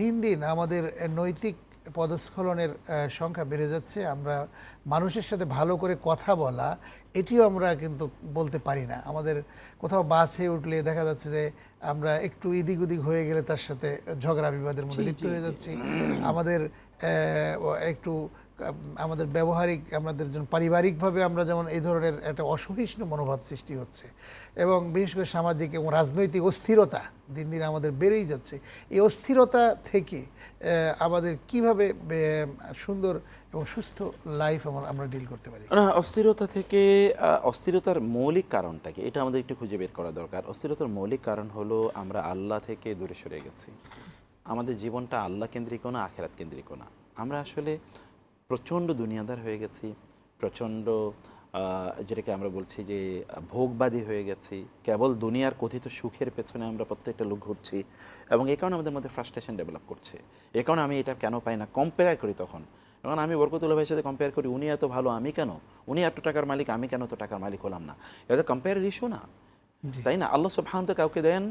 দিন দিন আমাদের নৈতিক পদস্খলনের সংখ্যা বেড়ে যাচ্ছে। আমরা মানুষের সাথে ভালো করে কথা বলা এটিও আমরা কিন্তু বলতে পারি না। আমাদের কোথাও বাসে উঠলে দেখা যাচ্ছে যে আমরা একটু ইদিক উদিক হয়ে গেলে তার সাথে ঝগড়া বিবাদের মধ্যে লিপ্ত হয়ে যাচ্ছি। আমাদের একটু আমাদের ব্যবহারিক, আমাদের জন্য পারিবারিকভাবে আমরা যেমন এই ধরনের একটা অসহিষ্ণু মনোভাব সৃষ্টি হচ্ছে এবং বিশেষ করে সামাজিক এবং রাজনৈতিক অস্থিরতা দিন দিন আমাদের বেড়েই যাচ্ছে। এই অস্থিরতা থেকে আমাদের কীভাবে সুন্দর এবং সুস্থ লাইফ আমরা ডিল করতে পারি? না, অস্থিরতা থেকে অস্থিরতার মৌলিক কারণটা কি? এটা আমাদের একটু খুঁজে বের করা দরকার। অস্থিরতার মৌলিক কারণ হলো আমরা আল্লাহ থেকে দূরে সরে গেছি। আমাদের জীবনটা আল্লাহ কেন্দ্রিকও না, আখেরাত কেন্দ্রিকও না। আমরা আসলে প্রচণ্ড দুনিয়াদার হয়ে গেছি প্রচণ্ড যেটাকে আমরা বলছি যে ভোগবাদী হয়ে গেছি কেবল দুনিয়ার কথিত সুখের পেছনে আমরা প্রত্যেকটা লোক ঘুরছি এবং এই কারণে আমাদের মধ্যে ফ্রাস্ট্রেশন ডেভেলপ করছে। এ কারণে আমি এটা কেন পাই না কম্পেয়ার করি তখন। এখন আমি বরকতুল্লাহ ভাইয়ের সাথে কম্পেয়ার করি উনি এত ভালো আমি কেন? উনি এত টাকার মালিক আমি কেন তো টাকার মালিক হলাম না? এটা কম্পেয়ারের ইস্যু না। তাই না? আল্লাহ সুবহান তো কাউকে দেন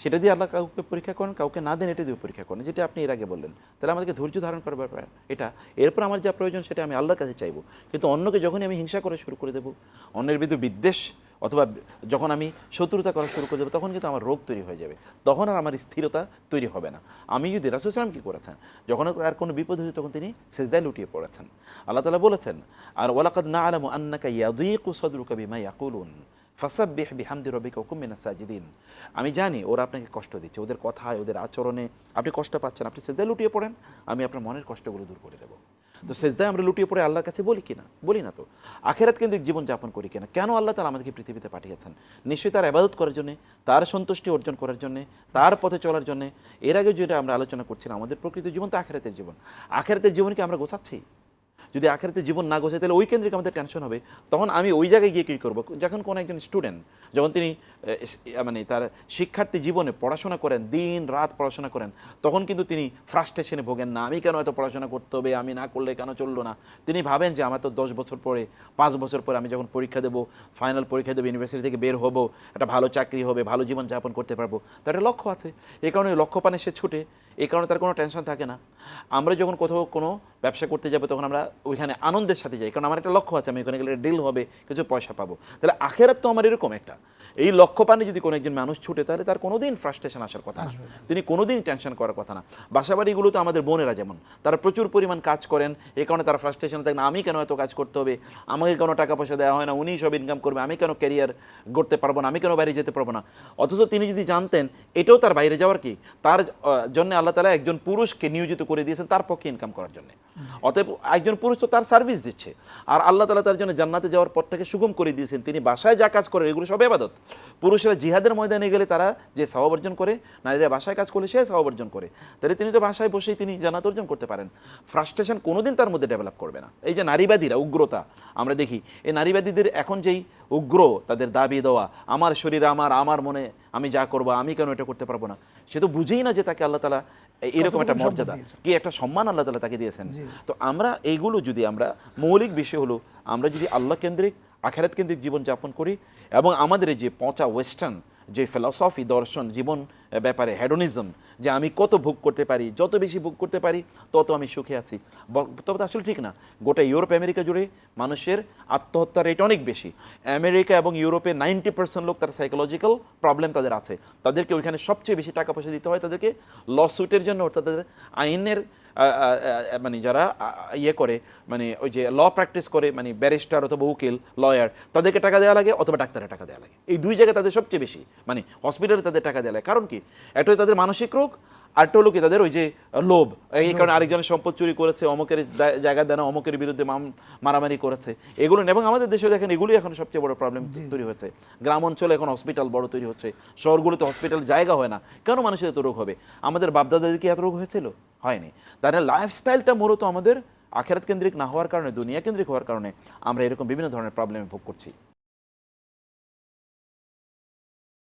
সেটা দিয়ে আল্লাহ কাউকে পরীক্ষা করেন, কাউকে না দেন এটা দিয়ে পরীক্ষা করেন। যেটা আপনি এর আগে বললেন। তাহলে আমাদেরকে ধৈর্য ধারণ করার ব্যাপার। এটা, এরপর আমার যা প্রয়োজন সেটা আমি আল্লাহর কাছে চাইব। কিন্তু অন্যকে যখনই আমি হিংসা করে শুরু করে দেবো, অন্যের বিরুদ্ধে বিদ্বেষ, অথবা যখন আমি শত্রুতা করা শুরু করে দেবো, তখন কিন্তু আমার রোগ তৈরি হয়ে যাবে। তখন আর আমার স্থিরতা তৈরি হবে না। আমি যদি রাসুলাম কি করেছেন, যখন আর কোনো বিপদ হয়েছে তখন তিনি সেজদায় লুটিয়ে পড়েছেন। আল্লাহ তালা বলেছেন, আর ওয়ালাকাদ না আলামু আন্নাকা ইয়াদিকু সদরুকা বিমা ইয়াকুলুন। ফাসাব্বিহ বিহামদি কুম মিনাস সাজিদিন। আমি জানি ওরা আপনাকে কষ্ট দিচ্ছে, ওদের কথায় ওদের আচরণে আপনি কষ্ট পাচ্ছেন, আপনি সেজদায় লুটিয়ে পড়েন, আমি আপনার মনের কষ্টগুলো দূর করে দেবো। তো সেজদায় আমরা লুটিয়ে পড়ে আল্লাহর কাছে বলি কিনা? বলি না তো। আখেরাত কেন্দ্রিক জীবন যাপন করি কিনা? কেন আল্লাহ তালা আমাদেরকে পৃথিবীতে পাঠিয়েছেন? নিশ্চয়ই তার আবাদত করার জন্য, তার সন্তুষ্টি অর্জন করার জন্য, তার পথে চলার জন্য। এর আগে যেটা আমরা আলোচনা করছিলাম, আমাদের প্রকৃত জীবন তো আখেরাতের জীবন। আখেরাতের জীবনকে আমরা গোছাচ্ছি? যদি আখেরাতে জীবন না গোছাই তাহলে ওই কেন্দ্রিক আমাদের টেনশন হবে। তখন আমি ওই জায়গায় গিয়ে কী করব? যখন কোনো একজন স্টুডেন্ট যখন তিনি মানে তার শিক্ষার্থী জীবনে পড়াশোনা করেন, দিন রাত পড়াশোনা করেন, তখন কিন্তু তিনি ফ্রাস্ট্রেশনে ভোগেন না, আমি কেন এত পড়াশোনা করতে হবে, আমি না করলে কেন চলল না? তিনি ভাবেন যে আমার তো দশ বছর পরে, পাঁচ বছর পরে আমি যখন পরীক্ষা দেবো ফাইনাল পরীক্ষা দেবো ইউনিভার্সিটি থেকে বের হব, একটা ভালো চাকরি হবে, ভালো জীবন যাপন করতে পারব। তার একটা লক্ষ্য আছে। এই কারণে লক্ষ্য পানে সে ছুটে এই কারণে তার কোনো টেনশন থাকে না। আমরা যখন কোথাও কোনো ব্যবসা করতে যাব, তখন আমরা ওইখানে আনন্দের সাথে যাই। কারণ আমার একটা লক্ষ্য আছে, আমি ওখানে গেলে ডিল হবে, কিছু পয়সা পাবো। তাহলে আখেরাত তো আমার এরকম একটা। এই লক্ষ্য পানে যদি কোনো একজন মানুষ ছুটে তাহলে তার কোনোদিন ফ্রাস্ট্রেশন আসার কথা না। তিনি কোনোদিন টেনশন করার কথা না। বাসাবাড়িগুলো তো আমাদের বোনেরা যেমন তারা প্রচুর পরিমাণ কাজ করেন এই কারণে তারা ফ্রাস্ট্রেশন থাকে না আমি কেন এত কাজ করতে হবে? আমাকে কেন টাকা পয়সা দেওয়া হয় না? উনি সব ইনকাম করবে আমি কেন ক্যারিয়ার গড়তে পারব না? আমি কেন বাইরে যেতে পারব না? অথচ তিনি যদি জানতেন এটাও তার বাইরে যাওয়ার কি? তার জন্য আল্লাহ তালা একজন পুরুষকে নিয়োজিত করে দিয়েছেন তার পক্ষে ইনকাম করার জন্য। অতএব একজন পুরুষ তো তার সার্ভিস দিচ্ছে। আর আল্লাহ তালা তার জন্য জান্নাতে যাওয়ার পথটাকে সুগম করে দিয়েছেন। তিনি বাসায় যা কাজ করেন, এগুলো সব এবাদত পুরুষরা জিহাদের ময়দানে গেলে তারা যে সওয়াব অর্জন করে, নারীরা বাসায় কাজ করলে সে সওয়াব অর্জন করে। তাহলে তিনি তো বাসায় বসেই তিনি জান্নাত অর্জন করতে পারেন। ফ্রাস্ট্রেশন কোনোদিন তার মধ্যে ডেভেলপ করবে না। এই যে নারীবাদীরা, উগ্রতা, আমরা দেখি, এই নারীবাদীদের এখন যেই উগ্র, তাদের দাবি দেওয়া, আমার শরীর আমার আমার মনে, আমি যা করব, আমি কেন এটা করতে পারব না? সে তো বুঝেই না যে তাকে আল্লাহ তালা এরকম একটা মর্যাদা। কি একটা সম্মান আল্লাহ তালা তাকে দিয়েছেন? তো আমরা এইগুলো যদি আমরা মৌলিক বিষয় হলো আমরা যদি আল্লাহ কেন্দ্রিক আখেরাত কেন্দ্রিক জীবনযাপন করি এবং আমাদের যে পচা ওয়েস্টার্ন যে ফিলসফি দর্শন জীবন ব্যাপারে হেডোনিজম যে আমি কত ভোগ করতে পারি, যত বেশি ভোগ করতে পারি, তত আমি সুখে আছি। তবে আসলে ঠিক না। গোটা ইউরোপ, আমেরিকা জুড়ে মানুষের আত্মহত্যার রেট অনেক বেশি। আমেরিকা এবং ইউরোপে নাইনটি পার্সেন্ট লোক তার সাইকোলজিক্যাল প্রবলেম তাদের আছে। তাদেরকে ওইখানে সবচেয়ে বেশি টাকা পয়সা দিতে হয়, তাদেরকে লসুটের জন্য অর্থাৎ তাদের আইনের মানে যারা ইয়ে করে মানে ওই যে ল প্র্যাকটিস করে মানে ব্যারিস্টার অথবা উকিল লয়ার তাদেরকে টাকা দেওয়া লাগে অথবা ডাক্তারের টাকা দেওয়া লাগে। এই দুই জায়গায় তাদের সবচেয়ে বেশি। মানে হসপিটালে তাদের টাকা দেওয়া লাগে। কারণ কি? একটা তাদের মানসিক রোগ আরেকটা হলো কি তাদের ওই যে লোভ। এই কারণে আরেকজনের সম্পদ চুরি করেছে অমুকের জায়গা দেনা অমুকের বিরুদ্ধে মারামারি করেছে। এগুলো এবং আমাদের দেশে দেখেন এগুলোই এখন সবচেয়ে বড় প্রবলেম তৈরি হয়েছে। গ্রাম অঞ্চলে এখন হসপিটাল বড় তৈরি হচ্ছে। শহরগুলোতে হসপিটাল জায়গা হয় না। কেন মানুষের এত রোগ হবে? আমাদের বাপদাদাদের কি এত রোগ হয়েছিল? হয়নি। তাহলে লাইফস্টাইলটা মূলত আমাদের আখেরাত কেন্দ্রিক না হওয়ার কারণে দুনিয়া কেন্দ্রিক হওয়ার কারণে আমরা এরকম বিভিন্ন ধরনের প্রবলেমে ভোগ করছি।